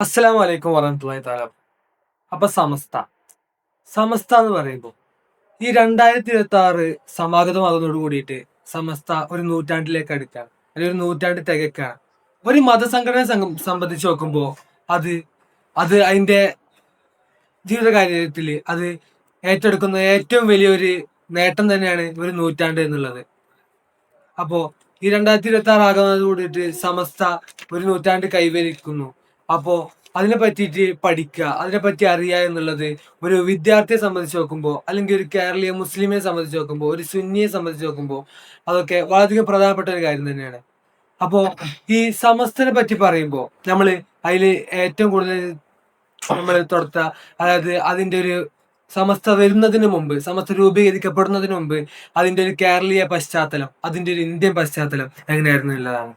അസ്സലാം വലൈക്കും വറഹമുല്ലാ താല അപ്പൊ സമസ്ത. സമസ്ത എന്ന് പറയുമ്പോൾ ഈ രണ്ടായിരത്തി ഇരുപത്തി ആറ് സമാഗതമാകുന്നതോട് കൂടിയിട്ട് സമസ്ത ഒരു നൂറ്റാണ്ടിലേക്ക് അടുക്കാണ്. അല്ലെങ്കിൽ ഒരു നൂറ്റാണ്ട് തികക്കാണ്. ഒരു മതസംഘടന സംബന്ധിച്ച് നോക്കുമ്പോൾ അത് അത് അതിന്റെ ജീവിതകാര്യത്തിൽ അത് ഏറ്റെടുക്കുന്ന ഏറ്റവും വലിയൊരു നേട്ടം തന്നെയാണ് ഒരു നൂറ്റാണ്ട് എന്നുള്ളത്. അപ്പോൾ ഈ രണ്ടായിരത്തി ഇരുപത്തി ആറ് ആകുന്നത് കൂടിയിട്ട് സമസ്ത ഒരു നൂറ്റാണ്ട് കൈവരിക്കുന്നു. അപ്പോ അതിനെ പറ്റിയിട്ട് പഠിക്കുക അതിനെ പറ്റി അറിയുക എന്നുള്ളത് ഒരു വിദ്യാർത്ഥിയെ സംബന്ധിച്ച് നോക്കുമ്പോൾ അല്ലെങ്കിൽ ഒരു കേരളീയ മുസ്ലിമിനെ സംബന്ധിച്ച് നോക്കുമ്പോൾ ഒരു സുന്നിയെ സംബന്ധിച്ച് നോക്കുമ്പോൾ അതൊക്കെ വളരെയധികം പ്രധാനപ്പെട്ട ഒരു കാര്യം തന്നെയാണ്. അപ്പോ ഈ സമസ്തനെ പറ്റി പറയുമ്പോൾ നമ്മൾ അതിൽ ഏറ്റവും കൂടുതൽ നമ്മൾ തൊടുത്ത അതായത് അതിന്റെ ഒരു സമസ്ത വരുന്നതിന് മുമ്പ് സമസ്ത രൂപീകരിക്കപ്പെടുന്നതിന് മുമ്പ് അതിന്റെ ഒരു കേരളീയ പശ്ചാത്തലം അതിന്റെ ഒരു ഇന്ത്യൻ പശ്ചാത്തലം എങ്ങനെയായിരുന്നു എന്നുള്ളതാണ്.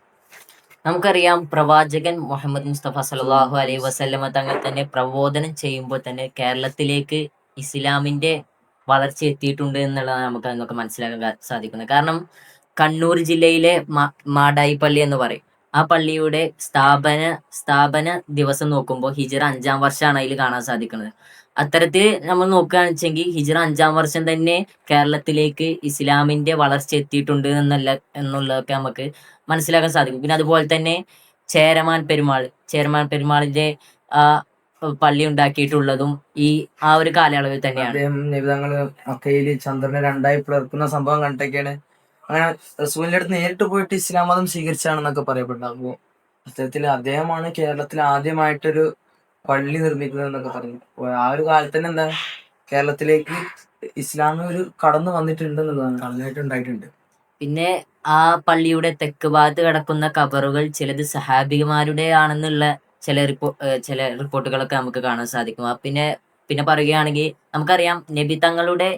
നമുക്കറിയാം പ്രവാചകൻ മുഹമ്മദ് മുസ്തഫ സല്ലല്ലാഹു അലൈഹി വസല്ലമ തങ്ങൾ തന്നെ പ്രബോധനം ചെയ്യുമ്പോൾ തന്നെ കേരളത്തിലേക്ക് ഇസ്ലാമിന്റെ വളർച്ച എത്തിയിട്ടുണ്ട് എന്നുള്ളതാണ് നമുക്ക് അതിനൊക്കെ മനസ്സിലാക്കാൻ സാധിക്കുന്നത്. കാരണം കണ്ണൂർ ജില്ലയിലെ മാ- മാടായി പള്ളി എന്ന് പറയും. ആ പള്ളിയുടെ സ്ഥാപന സ്ഥാപന ദിവസം നോക്കുമ്പോൾ ഹിജറ അഞ്ചാം വർഷമാണ് അതിൽ കാണാൻ സാധിക്കുന്നത്. അത്തരത്തിൽ നമ്മൾ നോക്കുകയാണെന്ന് വെച്ചെങ്കിൽ ഹിജറ അഞ്ചാം വർഷം തന്നെ കേരളത്തിലേക്ക് ഇസ്ലാമിന്റെ വളർച്ച എത്തിയിട്ടുണ്ട് എന്നല്ല എന്നുള്ളതൊക്കെ നമുക്ക് മനസ്സിലാക്കാൻ സാധിക്കും. പിന്നെ അതുപോലെ തന്നെ ചേരമാൻ പെരുമാൾ ചേരമാൻ പെരുമാളിന്റെ പള്ളി ഉണ്ടാക്കിയിട്ടുള്ളതും ഈ ആ ഒരു കാലയളവിൽ തന്നെയാണ്. ചന്ദ്രനെ രണ്ടായി പിളർക്കുന്ന സംഭവം കണ്ടൊക്കെയാണ് അങ്ങനെ റസൂലിന്റെ അടുത്ത് നേരിട്ട് പോയിട്ട് ഇസ്ലാം മതം സ്വീകരിച്ചാണെന്നൊക്കെ പറയപ്പെടുന്നത് അപ്പോ അത്തരത്തിൽ അദ്ദേഹമാണ് കേരളത്തിൽ ആദ്യമായിട്ടൊരു പള്ളി നിർമ്മിക്കുന്നത് എന്നൊക്കെ പറഞ്ഞു ആ ഒരു കാലത്ത് തന്നെ എന്താ കേരളത്തിലേക്ക് ഇസ്ലാം ഒരു കടന്നു വന്നിട്ടുണ്ട് എന്നുള്ളതാണ് കടന്നായിട്ട് ഉണ്ടായിട്ടുണ്ട് പിന്നെ ആ പള്ളിയുടെ തെക്ക് ഭാഗത്ത് കിടക്കുന്ന കബറുകൾ ചിലത് സഹാബിമാരുടെ ആണെന്നുള്ള ചില റിപ്പോ ചില റിപ്പോർട്ടുകളൊക്കെ നമുക്ക് കാണാൻ സാധിക്കും. പിന്നെ പിന്നെ പറയുകയാണെങ്കിൽ നമുക്കറിയാം നബി തങ്ങളുടെ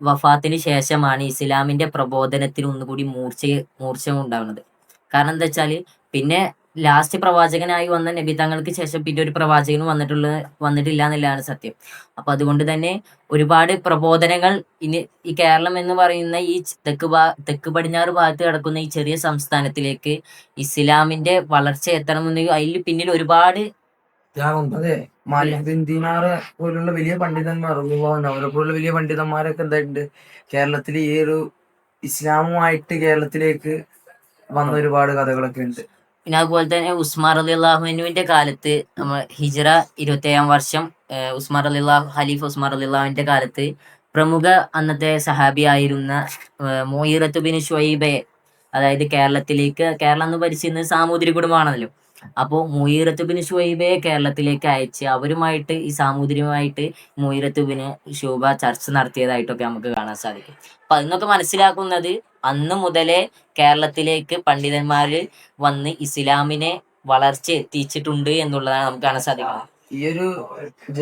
വഫാത്തിന് ശേഷമാണ് ഇസ്ലാമിന്റെ പ്രബോധനത്തിന് ഒന്നുകൂടി മൂർച്ച മൂർച്ച ഉണ്ടാകുന്നത് കാരണം എന്താ വെച്ചാൽ പിന്നെ ലാസ്റ്റ് പ്രവാചകനായി വന്ന നബി തങ്ങൾക്ക് ശേഷം പിന്നെ ഒരു പ്രവാചകനും വന്നിട്ടുള്ള വന്നിട്ടില്ല എന്നുള്ളതാണ് സത്യം. അപ്പൊ അതുകൊണ്ട് തന്നെ ഒരുപാട് പ്രബോധനങ്ങൾ ഇനി ഈ കേരളം എന്ന് പറയുന്ന ഈ തെക്ക് ഭാ തെക്ക് പടിഞ്ഞാറ് ഭാഗത്ത് കിടക്കുന്ന ഈ ചെറിയ സംസ്ഥാനത്തിലേക്ക് ഇസ്ലാമിന്റെ വളർച്ച എത്തണമെന്ന് അതിൽ പിന്നിൽ ഒരുപാട് ദീനാറ് പോലുള്ള വലിയ പണ്ഡിതന്മാർ അവരെ പോലുള്ള വലിയ പണ്ഡിതന്മാരൊക്കെ എന്തായിട്ടുണ്ട്? കേരളത്തിൽ ഈ ഒരു ഇസ്ലാമുമായിട്ട് കേരളത്തിലേക്ക് വന്ന ഒരുപാട് കഥകളൊക്കെ ഉണ്ട്. പിന്നെ അതുപോലെ തന്നെ ഉസ്മാർ അലി അള്ളാഹുവിന്റെ കാലത്ത് നമ്മൾ ഹിജറ ഇരുപത്തേഴാം വർഷം ഉസ്മാർ അലി അള്ളാഹു ഖലീഫ് ഉസ്മാർ അലി അള്ളാഹുവിന്റെ കാലത്ത് പ്രമുഖ അന്നത്തെ സഹാബി ആയിരുന്ന മോയിറത്ത് ബിൻ ഷുഐബെ അതായത് കേരളത്തിലേക്ക് കേരളം എന്ന് ഭരിച്ചിരുന്നത് സാമൂതിരി കുടുംബമാണല്ലോ. അപ്പോൾ മുയീറത്ത് ബിൻ ഷുഐബയെ കേരളത്തിലേക്ക് അയച്ച് അവരുമായിട്ട് ഈ സാമൂതിരിയുമായിട്ട് മുയീറത്ത് ബിൻ ശോഭ ചർച്ച നടത്തിയതായിട്ടൊക്കെ നമുക്ക് കാണാൻ സാധിക്കും. അപ്പൊ അതിന്നൊക്കെ മനസ്സിലാക്കുന്നത് അന്ന് മുതലേ കേരളത്തിലേക്ക് പണ്ഡിതന്മാര് വന്ന് ഇസ്ലാമിനെ വളർച്ച എത്തിച്ചിട്ടുണ്ട് എന്നുള്ളതാണ് നമുക്ക് കാണാൻ സാധിക്കുന്നത്. ഈ ഒരു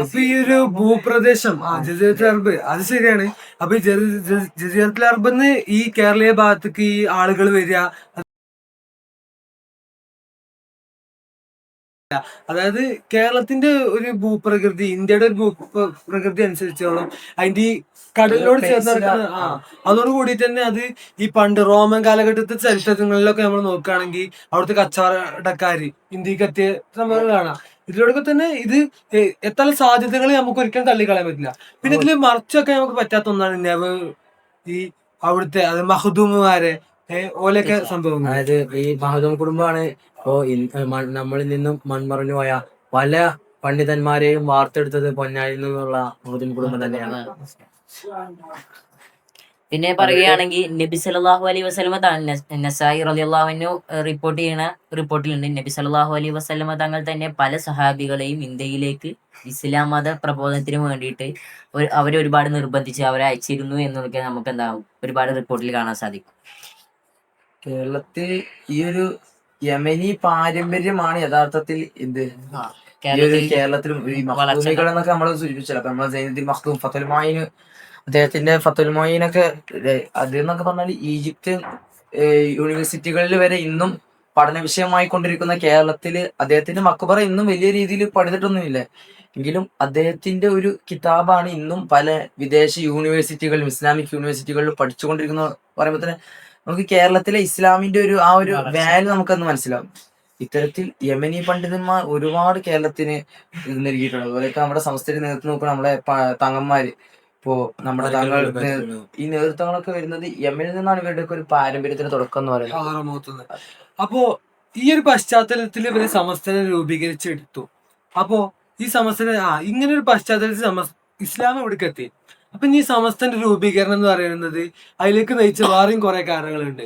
അപ്പൊ ഈ ഒരു ഭൂപ്രദേശം ആ ജസീറത്തുൽ അറബ് അത് ശരിയാണ്. അപ്പൊ ഈ ജസീ- ജസീ- ജസീറത്തുൽ അറബിന്ന് ഈ കേരളീയ ഭാഗത്തേക്ക് ഈ ആളുകൾ വരിക അതായത് കേരളത്തിന്റെ ഒരു ഭൂപ്രകൃതി ഇന്ത്യയുടെ ഒരു ഭൂപ്രകൃതി അനുസരിച്ചോളം അതിന്റെ ഈ കടലിനോട് ചേർന്ന് ആ അതോട് കൂടി തന്നെ അത് ഈ പണ്ട് റോമൻ കാലഘട്ടത്തെ ചരിത്രങ്ങളിലൊക്കെ നമ്മൾ നോക്കുകയാണെങ്കിൽ അവിടുത്തെ കച്ചവടക്കാര് ഇന്ത്യയ്ക്ക് എത്തിയ സംഭവങ്ങൾ കാണാം ഇതിലൂടെ തന്നെ ഇത് എത്ര സാധ്യതകൾ നമുക്ക് ഒരിക്കലും തള്ളിക്കളയാൻ പറ്റില്ല. പിന്നെ ഇതിൽ മറിച്ചൊക്കെ നമുക്ക് പറ്റാത്ത ഒന്നാണ് നെവ് ഈ അവിടുത്തെ അത് മഹദൂമുമാരെ ഓലൊക്കെ സംഭവങ്ങൾ അതായത് ഈ മഹദൂം കുടുംബമാണ് ഇപ്പോ നമ്മളിൽ നിന്നും മൺമറഞ്ഞു പോയ പല പണ്ഡിതന്മാരെയും വാർത്തെടുത്തത് പൊന്നായിൽ നിന്നുള്ള മഹദൂം കുടുംബം തന്നെയാണ്. പിന്നെ പറയുകയാണെങ്കിൽ നബി സല്ലല്ലാഹു അലൈഹി വസ്ലമ തങ്ങൾ നസായി റളിയല്ലാഹു റിപ്പോർട്ട് ചെയ്യുന്ന റിപ്പോർട്ടിലുണ്ട്. നബി സല്ലല്ലാഹു അലൈഹി വസ്ലമ തങ്ങൾ തന്നെ പല സഹാബികളെയും ഇന്ത്യയിലേക്ക് ഇസ്ലാം മത പ്രബോധനത്തിന് വേണ്ടിയിട്ട് അവരെ ഒരുപാട് നിർബന്ധിച്ച് അവരെ അയച്ചിരുന്നു എന്നൊക്കെ നമുക്ക് എന്താ ഒരുപാട് റിപ്പോർട്ടിൽ കാണാൻ സാധിക്കും. കേരളത്തിൽ ഈ ഒരു യമനി പാരമ്പര്യമാണ് യഥാർത്ഥത്തിൽ ഇത്. കേരളത്തിൽ കേരളത്തിലും ഈ എന്നൊക്കെ നമ്മൾ സൂചിപ്പിച്ചല്ലോ. അപ്പൊ നമ്മളെ സൈനുദ്ദീൻ മഖ്ദൂം ഫത്തുൽമായിന് അദ്ദേഹത്തിന്റെ ഫത്തുൽമോയിനൊക്കെ അത് എന്നൊക്കെ പറഞ്ഞാൽ ഈജിപ്ത് യൂണിവേഴ്സിറ്റികളിൽ വരെ ഇന്നും പഠന വിഷയമായി കൊണ്ടിരിക്കുന്ന കേരളത്തിൽ അദ്ദേഹത്തിന്റെ മക്ബറ ഇന്നും വലിയ രീതിയിൽ പഠിച്ചിട്ടൊന്നുമില്ല എങ്കിലും അദ്ദേഹത്തിന്റെ ഒരു കിതാബാണ് ഇന്നും പല വിദേശ യൂണിവേഴ്സിറ്റികളിലും ഇസ്ലാമിക് യൂണിവേഴ്സിറ്റികളിലും പഠിച്ചുകൊണ്ടിരിക്കുന്ന പറയുമ്പോൾ തന്നെ നമുക്ക് കേരളത്തിലെ ഇസ്ലാമിന്റെ ഒരു ആ ഒരു വാല്യൂ നമുക്കൊന്ന് മനസ്സിലാവും. ഇത്തരത്തിൽ യമനി പണ്ഡിതന്മാർ ഒരുപാട് കേരളത്തിന് ഇത് നൽകിയിട്ടുണ്ട്. അതുപോലെയൊക്കെ നമ്മുടെ സംസ്ഥയുടെ നേതൃത്വം നോക്കുമ്പോൾ നമ്മളെ പ- തങ്ങന്മാര്. ഇപ്പോ നമ്മുടെ തങ്ങൾ ഈ നേതൃത്വങ്ങളൊക്കെ വരുന്നത് യമനിൽ നിന്നാണ് ഇവരുടെ ഒരു പാരമ്പര്യത്തിന് തുടക്കം എന്ന് പറയുന്നത്. അപ്പോ ഈ ഒരു പശ്ചാത്തലത്തിൽ ഇവർ സമസ്തനെ രൂപീകരിച്ചെടുത്തു. അപ്പോ ഈ സമസ്തനെ ആ ഇങ്ങനെ ഒരു പശ്ചാത്തലത്തിൽ സമസ് ഇസ്ലാം എവിടേക്ക് എത്തി അപ്പൊ ഈ സമസ്തന്റെ രൂപീകരണം എന്ന് പറയുന്നത് അതിലേക്ക് നയിച്ച വേറെയും കുറെ കാരണങ്ങളുണ്ട്.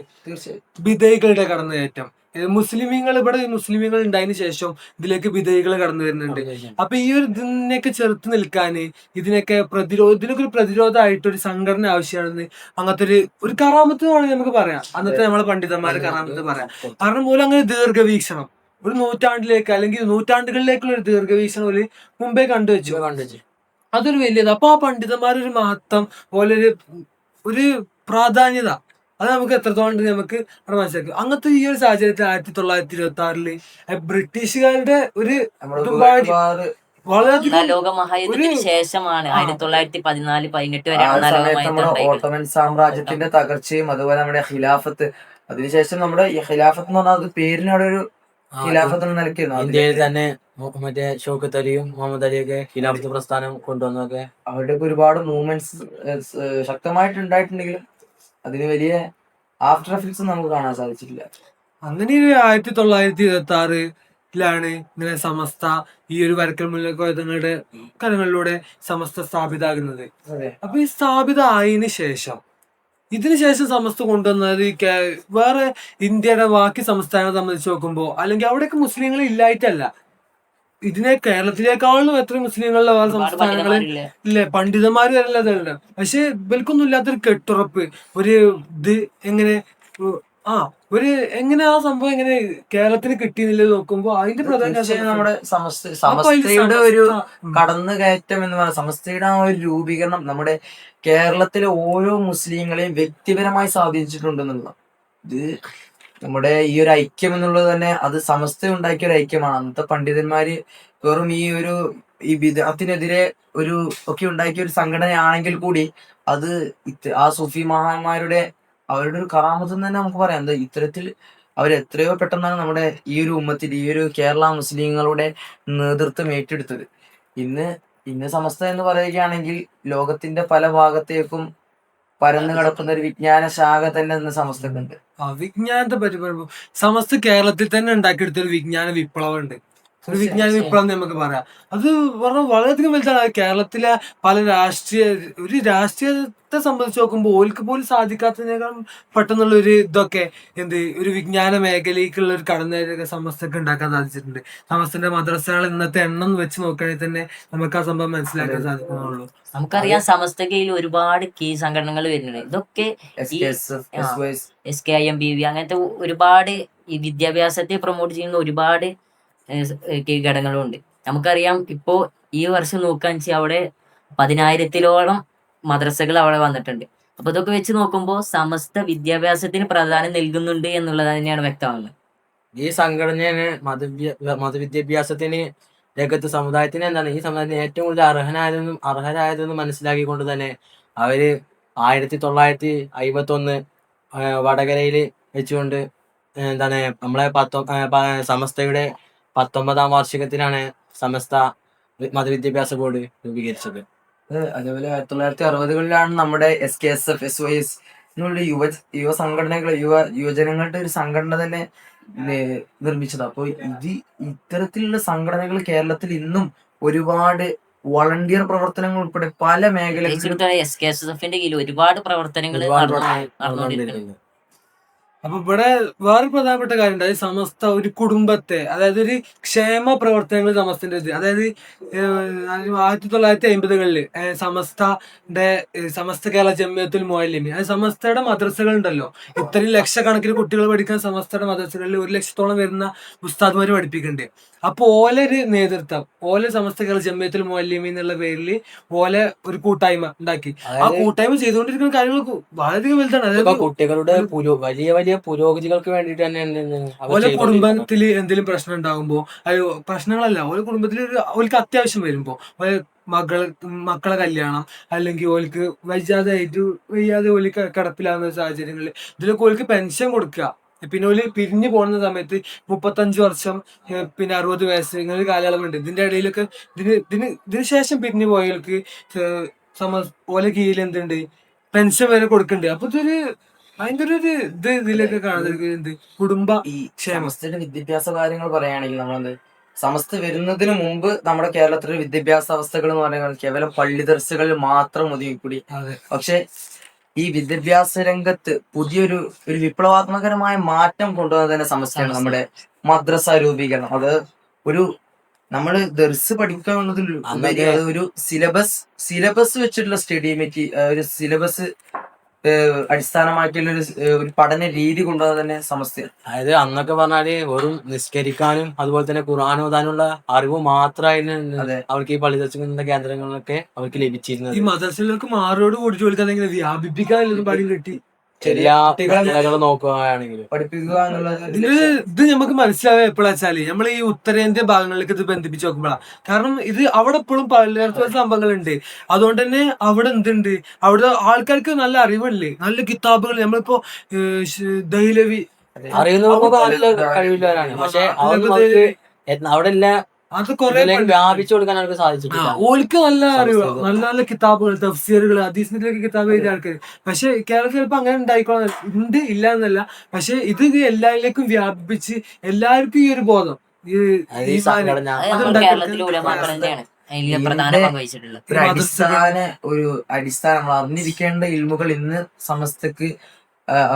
വിധേയികളുടെ കടന്നുകയറ്റം. മുസ്ലിമീങ്ങൾ ഇവിടെ മുസ്ലിമീങ്ങൾ ഉണ്ടായതിന് ശേഷം ഇതിലേക്ക് വിധേയികൾ കടന്നു വരുന്നുണ്ട്. അപ്പൊ ഈ ഒരു ഇതിനൊക്കെ ചെറുത്ത് നിൽക്കാന് ഇതിനൊക്കെ പ്രതിരോധ ഇതിനൊക്കെ ഒരു പ്രതിരോധമായിട്ട് ഒരു സംഘടന ആവശ്യമാണെന്ന് അങ്ങനത്തെ ഒരു ഒരു കറാമത്ത് വേണമെങ്കിൽ നമുക്ക് പറയാം. അന്നത്തെ നമ്മളെ പണ്ഡിതന്മാരെ കറാമത്ത് പറയാം. കാരണം മൂലം അങ്ങനെ ദീർഘവീക്ഷണം. ഒരു നൂറ്റാണ്ടിലേക്ക് അല്ലെങ്കിൽ നൂറ്റാണ്ടുകളിലേക്കുള്ള ഒരു ദീർഘവീക്ഷണം ഒരു മുമ്പേ കണ്ടുവച്ചു. കണ്ടുവച്ചു. അതൊരു വലിയത്. അപ്പൊ ആ പണ്ഡിതന്മാരൊരു മഹത്വം പോലെ ഒരു ഒരു പ്രാധാന്യത. അത് നമുക്ക് എത്രത്തോളം നമുക്ക് അവിടെ മനസ്സിലാക്കും. അങ്ങനത്തെ ഈ ഒരു സാഹചര്യത്തിൽ ആയിരത്തി തൊള്ളായിരത്തി ഇരുപത്തി ആറിൽ ബ്രിട്ടീഷുകാരുടെ ഒരു നമ്മുടെ ഒരുപാട് ഒരുപാട് ലോക മഹായുദ്ധത്തിന് ശേഷമാണ്. ആയിരത്തി തൊള്ളായിരത്തി പതിനാല് പതിനെട്ട് വരെ ഓട്ടോമൻ സാമ്രാജ്യത്തിന്റെ തകർച്ചയും അതുപോലെ നമ്മുടെ ഖിലാഫത്ത്. അതിനുശേഷം നമ്മുടെ ഈ ഖിലാഫത്ത് എന്ന് പറഞ്ഞാൽ അത് പേരിനവിടെ ഒരു നിലയ്ക്കായിരുന്നു ഇന്ത്യയിൽ തന്നെ മറ്റേ ഷോക്കത്ത് അലിയും മുഹമ്മദ് അലിയൊക്കെ ഖിലാഫത്ത് പ്രസ്ഥാനം കൊണ്ടുവന്നൊക്കെ അവരുടെയൊക്കെ ഒരുപാട് മൂവ്മെന്റ്സ് ശക്തമായിട്ട് ഉണ്ടായിട്ടുണ്ടെങ്കിലും അതിന് വലിയ ആഫ്റ്റർ എഫക്ട്സ് നമുക്ക് കാണാൻ സാധിച്ചിട്ടില്ല. അങ്ങനെ ഒരു ആയിരത്തി തൊള്ളായിരത്തി ഇരുപത്തി ആറിലാണ് ഇങ്ങനെ സമസ്ത ഈ ഒരു വരക്കൽ മുല്ലക്കോയതങ്ങളുടെ കരങ്ങളിലൂടെ സമസ്ത സ്ഥാപിതാകുന്നത്. അപ്പൊ ഈ സ്ഥാപിത ആയതിനു ശേഷം ഇതിനു ശേഷം സമസ്ത കൊണ്ടുവന്നത് വേറെ ഇന്ത്യയുടെ ബാക്കി സംസ്ഥാനങ്ങളെ സംബന്ധിച്ച് നോക്കുമ്പോൾ അല്ലെങ്കിൽ അവിടെയൊക്കെ മുസ്ലിങ്ങൾ ഇല്ലായിട്ടല്ല. ഇതിനെ കേരളത്തിലേക്കാളും എത്ര മുസ്ലിങ്ങളുടെ വേറെ സംസ്ഥാനങ്ങളിൽ ഇല്ലേ? പണ്ഡിതന്മാര് വരല്ലതല്ല പക്ഷെ ഇവർക്കൊന്നും ഇല്ലാത്തൊരു കെട്ടുറപ്പ് ഒരു ഇത് എങ്ങനെ ആ ഒരു എങ്ങനെ ആ സംഭവം എങ്ങനെ കേരളത്തിന് കിട്ടിയെന്നില്ല നോക്കുമ്പോ അതിന്റെ പ്രധാന തീർച്ചയായും നമ്മുടെ സമസ്ത സമസ്തയുടെ ഒരു. കടന്നു കയറ്റം എന്ന് പറയുന്നത് സമസ്തയുടെ ആ ഒരു രൂപീകരണം നമ്മുടെ കേരളത്തിലെ ഓരോ മുസ്ലിങ്ങളെയും വ്യക്തിപരമായി സ്വാധീനിച്ചിട്ടുണ്ടെന്നുള്ള ഇത് നമ്മുടെ ഈ ഒരു ഐക്യം എന്നുള്ളത് തന്നെ അത് സമസ്ത ഉണ്ടാക്കിയ ഒരു ഐക്യമാണ്. അന്നത്തെ പണ്ഡിതന്മാര് വെറും ഈ ഒരു ഈ വിധത്തിനെതിരെ ഒരു ഒക്കെ ഉണ്ടാക്കിയ ഒരു സംഘടനയാണെങ്കിൽ കൂടി അത് ആ സുഫി മഹാന്മാരുടെ അവരുടെ ഒരു കറാമത്ത് തന്നെ നമുക്ക് പറയാം. എന്താ ഇത്തരത്തിൽ അവർ എത്രയോ പെട്ടെന്നാണ് നമ്മുടെ ഈ ഒരു ഉമ്മത്തിൽ ഈ ഒരു കേരള മുസ്ലിങ്ങളുടെ നേതൃത്വം ഏറ്റെടുത്തത്. ഇന്ന് ഇന്ന് സമസ്ത എന്ന് പറയുകയാണെങ്കിൽ ലോകത്തിന്റെ പല ഭാഗത്തേക്കും പരന്നു കിടക്കുന്ന ഒരു വിജ്ഞാന ശാഖ തന്നെ ഇന്ന് സമസ്തക്കുണ്ട്. ആ വിജ്ഞാനത്തെ പറ്റി സമസ്ത കേരളത്തിൽ തന്നെ ഉണ്ടാക്കിയെടുത്ത ഒരു വിജ്ഞാന വിപ്ലവം ഉണ്ട് ഒരു വിജ്ഞാന വിപ്ലവം നമുക്ക് പറയാം. അത് പറഞ്ഞാൽ വളരെയധികം വലുതാണ്. കേരളത്തിലെ പല രാഷ്ട്രീയ ഒരു രാഷ്ട്രീയത്തെ സംബന്ധിച്ച് നോക്കുമ്പോൾ ഓൽക്ക് പോലും സാധിക്കാത്തതിനേക്കാളും പെട്ടെന്നുള്ള ഒരു ഇതൊക്കെ എന്ത് ഒരു വിജ്ഞാന മേഖലയ്ക്കുള്ള ഒരു കടന്നേരൊക്കെ സമസ്തക്ക് ഉണ്ടാക്കാൻ സാധിച്ചിട്ടുണ്ട്. സമസ്തന്റെ മദ്രസകൾ ഇന്നത്തെ എണ്ണം വെച്ച് നോക്കുകയാണെങ്കിൽ തന്നെ നമുക്ക് ആ സംഭവം മനസ്സിലാക്കാൻ സാധിക്കുന്നുള്ളൂ. നമുക്കറിയാം സമസ്തകയിൽ ഒരുപാട് കീ സംഘടനകൾ വരുന്നുണ്ട്. ഇതൊക്കെ S K I M B V അങ്ങനത്തെ ഒരുപാട് ഈ വിദ്യാഭ്യാസത്തെ പ്രൊമോട്ട് ചെയ്യുന്ന ഒരുപാട് ഘടകങ്ങളുണ്ട്. നമുക്കറിയാം ഇപ്പോൾ ഈ വർഷം നോക്കുകയാണെന്ന് വെച്ചാൽ അവിടെ പതിനായിരത്തിലോളം മദ്രസകൾ അവിടെ വന്നിട്ടുണ്ട്. അപ്പൊ ഇതൊക്കെ വെച്ച് നോക്കുമ്പോൾ സമസ്ത വിദ്യാഭ്യാസത്തിന് പ്രാധാന്യം നൽകുന്നുണ്ട് എന്നുള്ളത് തന്നെയാണ് വ്യക്തമാകുന്നത് ഈ സംഘടനയാണ് മതവിദ്യ മതവിദ്യാഭ്യാസത്തിന് രംഗത്ത് സമുദായത്തിന് എന്താണ്? ഈ സമുദായത്തിന് ഏറ്റവും കൂടുതൽ അർഹനായതെന്നും അർഹരായതെന്നും മനസ്സിലാക്കിക്കൊണ്ട് തന്നെ അവർ ആയിരത്തി തൊള്ളായിരത്തി അയ്പത്തി ഒന്ന് വടകരയിൽ വെച്ചുകൊണ്ട് എന്താണ്? നമ്മളെ പത്തൊ സമസ്തയുടെ പത്തൊമ്പതാം വാർഷികത്തിനാണ് സമസ്ത മതവിദ്യാഭ്യാസ ബോർഡ് രൂപീകരിച്ചത്. അതേപോലെ ആയിരത്തി തൊള്ളായിരത്തി അറുപതുകളിലാണ് നമ്മുടെ S K S S S Y S എന്നുള്ള യുവ യുവ സംഘടനകൾ യുവ യുവജനങ്ങളുടെ ഒരു സംഘടന തന്നെ നിർമ്മിച്ചത്. അപ്പോൾ ഇത് ഇത്തരത്തിലുള്ള സംഘടനകൾ കേരളത്തിൽ ഇന്നും ഒരുപാട് വളണ്ടിയർ പ്രവർത്തനങ്ങൾ ഉൾപ്പെടെ പല മേഖലകളിൽ എസ് കെ എസ് എഫിന്റെ കീഴിൽ ഒരുപാട് പ്രവർത്തനങ്ങൾ നടന്നുകൊണ്ടിരിക്കുന്നു. നടന്നുകൊണ്ടിരിക്കുന്നത് അപ്പൊ ഇവിടെ വേറെ പ്രധാനപ്പെട്ട കാര്യം ഉണ്ട് അത് സമസ്ത ഒരു കുടുംബത്തെ അതായത് ഒരു ക്ഷേമ പ്രവർത്തനങ്ങൾ സമസ്തന്റെ ഇത്. അതായത് ആയിരത്തി തൊള്ളായിരത്തി അമ്പതുകളിൽ സമസ്തയുടെ സമസ്ത കേരള ജമ്മിയത്തുൽ മൊയലിമി അതായത് സമസ്തയുടെ മദ്രസകൾ ഉണ്ടല്ലോ ഇത്രയും ലക്ഷക്കണക്കിന് കുട്ടികൾ പഠിക്കാൻ സമസ്തയുടെ മദ്രസകളിൽ ഒരു ലക്ഷത്തോളം വരുന്ന ഉസ്താദ്മാര് പഠിപ്പിക്കുന്നുണ്ട്. അപ്പൊ ഓല ഒരു നേതൃത്വം ഓല സമസ്ത കേരള ജമ്മിയത്തുൽ മൊയലിമി എന്നുള്ള പേരിൽ ഓല ഒരു കൂട്ടായ്മ ഉണ്ടാക്കി. ആ കൂട്ടായ്മ ചെയ്തുകൊണ്ടിരിക്കുന്ന കാര്യങ്ങൾ വളരെയധികം വലുതാണ്. അതായത് കുട്ടികളുടെ വലിയ വലിയ വലിയ പുരോഗതികൾക്ക് വേണ്ടിട്ട് തന്നെ കുടുംബത്തിൽ എന്തെങ്കിലും പ്രശ്നം ഉണ്ടാകുമ്പോ അത് പ്രശ്നങ്ങളല്ല ഓരോ കുടുംബത്തിൽ ഒരു ഓൽക്ക് അത്യാവശ്യം വരുമ്പോ ഓലെ മകൾ മക്കളെ കല്യാണം അല്ലെങ്കിൽ ഓൽക്ക് വയ്യാതെ ആയിട്ട് വയ്യാതെ ഓൽ ക- കിടപ്പിലാകുന്ന സാഹചര്യങ്ങളിൽ ഇതിലൊക്കെ ഓൽക്ക് പെൻഷൻ കൊടുക്കുക പിന്നെ ഒരു പിരിഞ്ഞു പോകുന്ന സമയത്ത് മുപ്പത്തഞ്ച് വർഷം പിന്നെ അറുപത് വയസ്സ് ഇങ്ങനെ ഒരു കാലയളവുണ്ട്. ഇതിന്റെ ഇടയിലൊക്കെ ഇതിന് ഇതിന് ഇതിന് ശേഷം പിരിഞ്ഞു പോയവർക്ക് സമ ഓലെ കീഴിൽ എന്തുണ്ട് പെൻഷൻ വരെ കൊടുക്കുന്നുണ്ട് അപ്പൊ ഇതൊരു ഭയങ്കര ഒരു ഇത് ഇതിലൊക്കെ കാണുന്നത് കുടുംബ ഈ. സമസ്തയുടെ വിദ്യാഭ്യാസ കാര്യങ്ങൾ പറയുകയാണെങ്കിൽ നമ്മളെന്ത്? സമസ്ത വരുന്നതിന് മുമ്പ് നമ്മുടെ കേരളത്തിലെ വിദ്യാഭ്യാസ അവസ്ഥകൾ എന്ന് പറയുന്നത് കേവലം പള്ളി ദർസുകളിൽ മാത്രം ഒതുങ്ങിക്കൂടി. കൂടി പക്ഷെ ഈ വിദ്യാഭ്യാസ രംഗത്ത് പുതിയൊരു ഒരു വിപ്ലവാത്മകരമായ മാറ്റം കൊണ്ടുവന്നത് തന്നെ സമസ്തയാണ്. സമസ്ത. നമ്മുടെ മദ്രസ രൂപീകരണം. അത് ഒരു നമ്മൾ ദർസ് പഠിക്കാവുന്നതിൽ ഒരു സിലബസ് സിലബസ് വെച്ചിട്ടുള്ള സ്റ്റഡി മെറ്റി ഒരു സിലബസ് അടിസ്ഥാനമാക്കിയുള്ള ഒരു പഠന രീതി കൊണ്ടുവന്നത് തന്നെ സമസ്തയാണ് അതായത് അന്നൊക്കെ പറഞ്ഞാൽ വെറും നിസ്കരിക്കാനും അതുപോലെ തന്നെ ഖുർആൻ ഓതാനുള്ള അറിവ് മാത്രമായിരുന്നു അതെ. അവർക്ക് ഈ പള്ളി ദർശന കേന്ദ്രങ്ങളിലൊക്കെ അവർക്ക് ലഭിച്ചിരുന്നത് ഈ മദർസിലേക്ക് മാറോട് കൂടി കൊടുക്കാൻ വ്യാപിപ്പിക്കാനുള്ള വ്യാപിപ്പിക്കാൻ പണി കിട്ടി നോക്കുകയാണെങ്കിൽ. ഇത് നമുക്ക് മനസ്സിലാവുക എപ്പോഴാ വെച്ചാൽ നമ്മൾ ഈ ഉത്തരേന്ത്യ ഭാഗങ്ങളിലേക്ക് ഇത് ബന്ധിപ്പിച്ച് നോക്കുമ്പോഴാണ് കാരണം ഇത് അവിടെ എപ്പോഴും പലതരത്തിലുള്ള സംഭവങ്ങളുണ്ട്. അതുകൊണ്ട് തന്നെ അവിടെ എന്തുണ്ട്? അവിടെ ആൾക്കാർക്ക് നല്ല അറിവുണ്ട്. നല്ല കിതാബുകൾ. നമ്മളിപ്പോ ദൈലവി അറിയുന്നവർക്കൊക്കെ നല്ല പക്ഷെ അവിടെ എല്ലാം അത് കുറെ വ്യാപിച്ചുകൊടുക്കാൻ വ്യാപിച്ചു കൊടുക്കാൻ അവർക്ക് സാധിച്ചിട്ടില്ല. ഓൾക്ക് നല്ല അറിവ് നല്ല നല്ല കിതാബുകൾ തഫ്സീറുകൾ അതീസിന്റെ കിതാബ് എഴുതിയ ആൾക്കാർ പക്ഷെ കേരളത്തിൽ ചിലപ്പോ അങ്ങനെ ഉണ്ടായിക്കോളാം ഉണ്ട് ഇല്ല എന്നല്ല. പക്ഷെ ഇത് എല്ലാവരിലേക്കും വ്യാപിപ്പിച്ച് എല്ലാവർക്കും ഈ ഒരു ബോധം. ഈ കേരളത്തിലെ ഒരു അടിസ്ഥാന ഒരു അടിസ്ഥാനം നമ്മൾ അറിഞ്ഞിരിക്കേണ്ട ഇൽമുകൾ ഇന്ന് സമസ്തക്ക്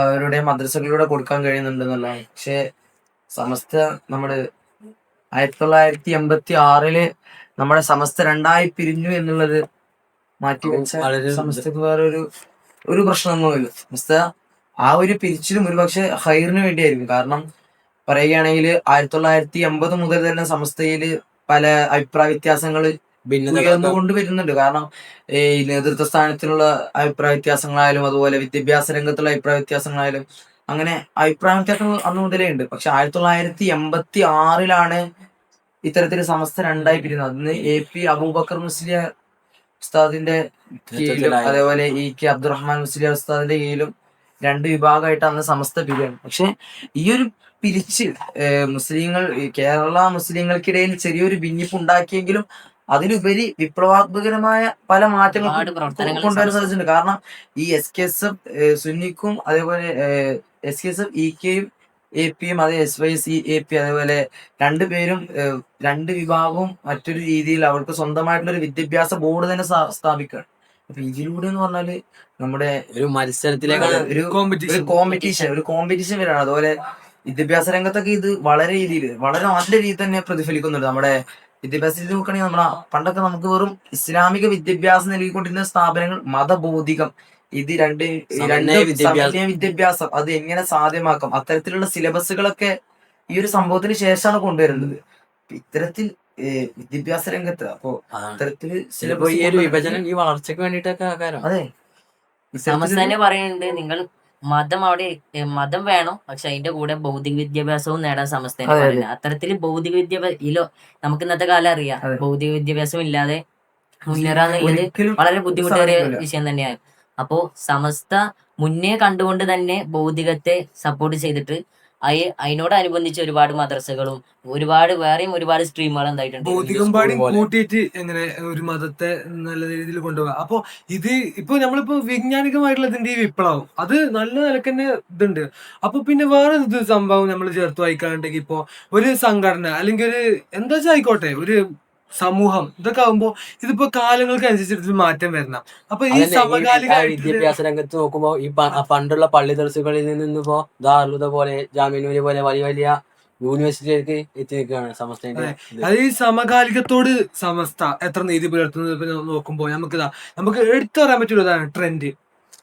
അവരുടെ മദ്രസകളിലൂടെ കൊടുക്കാൻ കഴിയുന്നുണ്ടെന്നുള്ളതാണ് പക്ഷെ സമസ്ത നമ്മുടെ ആയിരത്തി തൊള്ളായിരത്തി എൺപത്തി ആറിൽ നമ്മുടെ സമസ്ത രണ്ടായി പിരിഞ്ഞു എന്നുള്ളത് മാറ്റി വെച്ച സമസ്തക്ക് വേറെ ഒരു ഒരു പ്രശ്നമൊന്നുമില്ല. സമസ്ത ആ ഒരു പിരിച്ചിലും ഒരുപക്ഷെ ഹൈറിന് വേണ്ടിയായിരിക്കും. കാരണം പറയുകയാണെങ്കിൽ ആയിരത്തി തൊള്ളായിരത്തി എൺപത് മുതൽ തന്നെ സമസ്തയിൽ പല അഭിപ്രായ വ്യത്യാസങ്ങൾ ഉയർന്നുകൊണ്ട് വരുന്നുണ്ട് കാരണം ഈ നേതൃത്വ സ്ഥാനത്തിലുള്ള അഭിപ്രായ വ്യത്യാസങ്ങളായാലും അതുപോലെ വിദ്യാഭ്യാസ രംഗത്തുള്ള അഭിപ്രായ വ്യത്യാസങ്ങളായാലും അങ്ങനെ അഭിപ്രായ വ്യത്യാസം അന്ന് മുതലേ ഉണ്ട്. പക്ഷെ ആയിരത്തി തൊള്ളായിരത്തി എൺപത്തി ആറിലാണ് ഇത്തരത്തിൽ സമസ്ത രണ്ടായി പിരിയുന്നത്. അന്ന് എ പി അബൂബക്കർ മുസ്ലിയ ഉസ്താദിന്റെ കീഴിലും അതേപോലെ ഇ കെ അബ്ദുറഹ്മാൻ മുസ്ലിയ ഉസ്താദിന്റെ കീഴിലും രണ്ട് വിഭാഗമായിട്ട് അന്ന് സമസ്ത പിരിയാണ്. പക്ഷെ ഈ ഒരു പിരിച്ച് മുസ്ലിങ്ങൾ കേരള മുസ്ലിങ്ങൾക്കിടയിൽ ചെറിയൊരു ഭിന്നിപ്പ് ഉണ്ടാക്കിയെങ്കിലും അതിലുപരി വിപ്ലവാത്മകരമായ പല മാറ്റങ്ങൾ കൊണ്ടുവരുന്ന കൊണ്ടുവരാൻ സാധിച്ചിട്ടുണ്ട്. കാരണം ഈ എസ് കെ എസ് എഫ് സുന്നിക്കും അതേപോലെ S K S F E കെയും എ പിയും അതേ S Y C A P അതേപോലെ രണ്ടുപേരും രണ്ട് വിഭാഗവും മറ്റൊരു രീതിയിൽ അവർക്ക് സ്വന്തമായിട്ടുള്ള ഒരു വിദ്യാഭ്യാസ ബോർഡ് തന്നെ സ്ഥാ- സ്ഥാപിക്കുകയാണ്. അപ്പൊ ഇതിലൂടെ എന്ന് പറഞ്ഞാൽ നമ്മുടെ ഒരു മത്സരത്തിലേക്കാണ് ഒരു ഒരു കോമ്പറ്റീഷൻ കോമ്പറ്റീഷൻ ഒരു കോമ്പറ്റീഷൻ വരാണ് അതുപോലെ വിദ്യാഭ്യാസ രംഗത്തൊക്കെ ഇത് വളരെ രീതിയിൽ വളരെ നല്ല രീതിയിൽ തന്നെ പ്രതിഫലിക്കുന്നുണ്ട്. നമ്മുടെ വിദ്യാഭ്യാസത്തിൽ നോക്കുകയാണെങ്കിൽ നമ്മൾ പണ്ടൊക്കെ നമുക്ക് വെറും ഇസ്ലാമിക വിദ്യാഭ്യാസം നൽകിക്കൊണ്ടിരുന്ന സ്ഥാപനങ്ങൾ മതബോധികം. ഇത് രണ്ട് രണ്ടേ വിദ്യാഭ്യാസം. സമന്വയ വിദ്യാഭ്യാസം അത് എങ്ങനെ സാധ്യമാക്കാം? അത്തരത്തിലുള്ള സിലബസുകളൊക്കെ ഈ ഒരു സംഭവത്തിന് ശേഷമാണ് കൊണ്ടുവരുന്നത്. ഇത്തരത്തിൽ വിദ്യാഭ്യാസ രംഗത്ത് അപ്പോ അത്തരത്തിൽ സിലബസ് ഈ ഒരു വിഭജനം ഈ വളർച്ചയ്ക്ക് വേണ്ടിട്ടൊക്കെ ആക്കാരം അതെ. പറയുന്നുണ്ട് നിങ്ങൾ മതം അവിടെ മതം വേണം പക്ഷെ അതിന്റെ കൂടെ ഭൗതിക വിദ്യാഭ്യാസവും നേടാൻ സമസ്ത അത്തരത്തിൽ അത്തരത്തിൽ ഭൗതിക വിദ്യാഭ്യാസം ഇല്ലോ നമുക്ക് ഇന്നത്തെ കാലം അറിയാം. ഭൗതിക വിദ്യാഭ്യാസം ഇല്ലാതെ മുന്നേറാന്നുള്ളത് വളരെ ബുദ്ധിമുട്ടേറിയ വിഷയം തന്നെയാണ്. അപ്പോ സമസ്ത മുന്നേ കണ്ടുകൊണ്ട് തന്നെ ഭൗതികത്തെ സപ്പോർട്ട് ചെയ്തിട്ട് അയ- അതിനോടനുബന്ധിച്ച് ഒരുപാട് മദ്രസകളും ഒരുപാട് വേറെയും ഒരുപാട് സ്ട്രീമുകൾ എന്തായിട്ടുണ്ട്. ഭൗതികം പാടി കൂട്ടിയിട്ട് എങ്ങനെ ഒരു മതത്തെ നല്ല രീതിയിൽ കൊണ്ടുപോകാം. അപ്പൊ ഇത് ഇപ്പൊ നമ്മളിപ്പോ വൈജ്ഞാനികമായിട്ടുള്ള ഇതിന്റെ ഈ വിപ്ലവം അത് നല്ല നിലയ്ക്ക് തന്നെ ഇതുണ്ട്. അപ്പൊ പിന്നെ വേറെ ഇത് സംഭവം നമ്മൾ ചേർത്ത് വായിക്കാറുണ്ടെങ്കിൽ ഇപ്പൊ ഒരു സംഘടന അല്ലെങ്കിൽ ഒരു എന്താ വെച്ചാൽ ആയിക്കോട്ടെ ഒരു സമൂഹം ഇതൊക്കെ ആകുമ്പോ ഇതിപ്പോ കാലങ്ങൾക്ക് അനുസരിച്ചിട്ട് മാറ്റം വരണം. അപ്പൊ ഈ സമകാലിക വിദ്യാഭ്യാസ രംഗത്ത് നോക്കുമ്പോ ഈ പണ്ടുള്ള പള്ളി ദർസുകളിൽ നിന്നിപ്പോ ദാർലുദ പോലെ ജാമീനൂരി പോലെ വലിയ വലിയ യൂണിവേഴ്സിറ്റിയിലേക്ക് എത്തി നിൽക്കുകയാണ് ഇത്. അത്. ഈ സമകാലികത്തോട് സമസ്ത എത്ര നീതി പുലർത്തുന്നത് ഇപ്പൊ നോക്കുമ്പോ നമുക്ക് നമുക്ക് എടുത്തു പറയാൻ പറ്റുള്ളതാണ് ട്രെൻഡ്.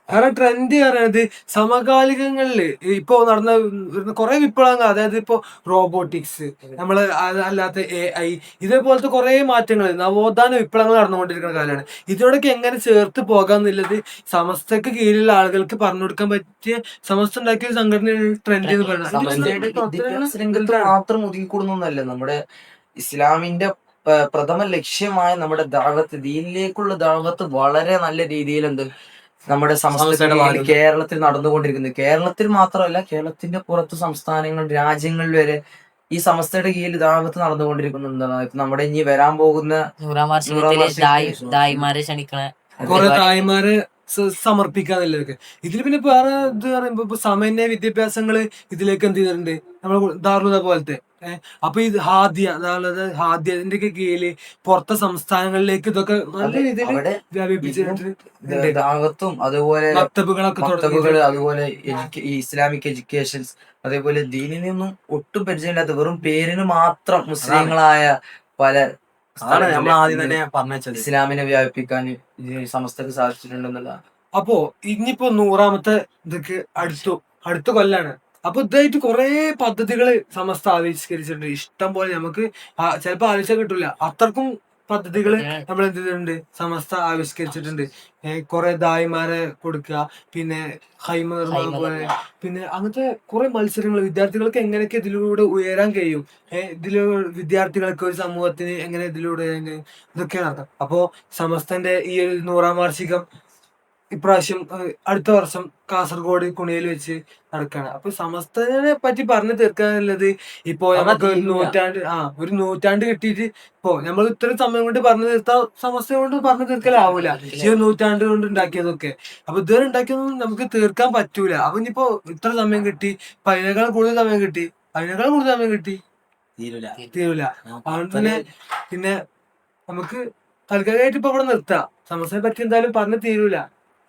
കാരണം ട്രെൻഡ് പറയുന്നത് സമകാലികങ്ങളിൽ ഇപ്പോ നടന്ന വരുന്ന കുറെ വിപ്ലവങ്ങൾ അതായത് ഇപ്പോ റോബോട്ടിക്സ് നമ്മൾ അല്ലാത്ത എ ഐ ഇതേപോലത്തെ കുറെ മാറ്റങ്ങൾ നവോത്ഥാന വിപ്ലവങ്ങൾ നടന്നുകൊണ്ടിരിക്കുന്ന കാലമാണ്. ഇതിനോടൊക്കെ എങ്ങനെ ചേർത്ത് പോകാന്നുള്ളത് സമസ്തക്ക് കീഴിലുള്ള ആളുകൾക്ക് പറഞ്ഞു കൊടുക്കാൻ പറ്റിയ സമസ്ത ഉണ്ടാക്കിയ ഒരു സംഘടനയാണ് ട്രെൻഡ് എന്ന് പറയുന്നത് മാത്രം ഒതുങ്ങിക്കൂടുന്നൊന്നല്ല. നമ്മുടെ ഇസ്ലാമിന്റെ പ്രഥമ ലക്ഷ്യമായ നമ്മുടെ ദാവത്ത് ദീനിലേക്കുള്ള ദാവത്ത് വളരെ നല്ല രീതിയിൽ എന്ത് നമ്മുടെ ഭാഗത്ത്. കേരളത്തിൽ നടന്നുകൊണ്ടിരിക്കുന്നത് കേരളത്തിൽ മാത്രമല്ല കേരളത്തിന്റെ പുറത്ത് സംസ്ഥാനങ്ങൾ രാജ്യങ്ങളിൽ വരെ ഈ സമസ്തയുടെ കീഴിൽ ദാവത്ത് നടന്നുകൊണ്ടിരിക്കുന്നുണ്ടെന്നാണ്. ഇപ്പൊ നമ്മുടെ ഇനി വരാൻ പോകുന്ന നൂറാം ക്ഷണിക്കണ കുറെ തായ്മാരെ സ- സമർപ്പിക്കാന്നുള്ളതൊക്കെ ഇതിൽ പിന്നെ വേറെ ഇത് പറയുമ്പോ ഇപ്പൊ സമന്വയ വിദ്യാഭ്യാസങ്ങൾ ഇതിലേക്ക് എന്ത് ചെയ്തിട്ടുണ്ട്? നമ്മൾ ദാറുത പോലത്തെ അപ്പൊ ഇത് ഹാദ്യ അതായത് ഹാദ്യത്തിന്റെ ഒക്കെ കീഴിൽ പുറത്തെ സംസ്ഥാനങ്ങളിലേക്ക് ഇതൊക്കെ നല്ല രീതിയിൽ വ്യാപിപ്പിച്ചിട്ടുണ്ട്. ദാവത്തും അതുപോലെ മക്തബുകളൊക്കെ അതുപോലെ ഇസ്ലാമിക് എഡ്യൂക്കേഷൻസ് അതേപോലെ ദീനിനൊന്നും ഒട്ടും പരിചയമില്ലാത്ത വെറും പേരിന് മാത്രം മുസ്ലിങ്ങളായ പല അതാണ് നമ്മൾ ആദ്യം തന്നെ പറഞ്ഞു വെച്ചത് ഇസ്ലാമിനെ വ്യാപിപ്പിക്കാൻ സമസ്തക്ക് സാധിച്ചിട്ടുണ്ടെന്നുള്ള അപ്പോ ഇനിയിപ്പോ നൂറാമത്തെ ഇതൊക്കെ അടുത്തു അടുത്ത കൊല്ലാണ്. അപ്പൊ ഇതായിട്ട് കുറെ പദ്ധതികൾ സമസ്ത ആവിഷ്കരിച്ചിട്ടുണ്ട്. ഇഷ്ടം പോലെ നമുക്ക് ചിലപ്പോ ആവശ്യം കിട്ടൂല. അത്രക്കും പദ്ധതികൾ നമ്മൾ എന്ത് ചെയ്തിട്ടുണ്ട് സമസ്ത ആവിഷ്കരിച്ചിട്ടുണ്ട്. കുറെ ദായിമാരെ കൊടുക്കുക പിന്നെ ഹൈമ നിർമ്മാണം പോലെ. പിന്നെ അങ്ങനത്തെ കുറെ മത്സരങ്ങൾ വിദ്യാർത്ഥികൾക്ക് എങ്ങനെയൊക്കെ ഇതിലൂടെ ഉയരാൻ കഴിയും? ഇതിൽ വിദ്യാർത്ഥികൾക്ക് ഒരു സമൂഹത്തിന് എങ്ങനെ ഇതിലൂടെ എങ്ങനെ ഇതൊക്കെ നടത്താം. അപ്പോ സമസ്തന്റെ ഈ ഒരു നൂറാം വാർഷികം ഇപ്രാവശ്യം അടുത്ത വർഷം കാസർഗോഡ് കുണിയിൽ വെച്ച് നടക്കുകയാണ് അപ്പൊ സമസ്തനെ പറ്റി പറഞ്ഞു തീർക്കാനുള്ളത് ഇപ്പോ നമുക്ക് ഒരു. നൂറ്റാണ്ട് ആ ഒരു നൂറ്റാണ്ട് കിട്ടിയിട്ട് ഇപ്പോ നമ്മൾ ഇത്രയും സമയം കൊണ്ട് പറഞ്ഞു തീർത്താ സമസ്ത കൊണ്ട് പറഞ്ഞു തീർക്കലാവൂല. ഈ നൂറ്റാണ്ട് കൊണ്ട് ഉണ്ടാക്കിയതൊക്കെ. അപ്പൊ ഇതുവരെ ഉണ്ടാക്കിയതൊന്നും നമുക്ക് തീർക്കാൻ പറ്റൂല. അപ്പൊ ഇനിയിപ്പോ ഇത്ര സമയം കിട്ടി അപ്പൊ അതിനേക്കാൾ കൂടുതൽ സമയം കിട്ടി അതിനേക്കാൾ കൂടുതൽ സമയം കിട്ടി? തീരൂല. തീരൂല. അതുകൊണ്ട് തന്നെ പിന്നെ നമുക്ക് തൽക്കാലമായിട്ട് ഇപ്പൊ ഇവിടെ നിർത്താം. സമസ്തയെ പറ്റി എന്തായാലും പറഞ്ഞു തീരൂല.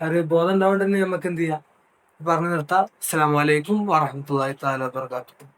ഒരു ബോധം ഉണ്ടാവേണ്ടത് നമുക്ക് എന്ത് ചെയ്യാം? പറഞ്ഞു നിർത്താം. അസ്സാം വലൈക്കും വറഹമത്തുള്ളാഹി തആല വബറകാതുഹു.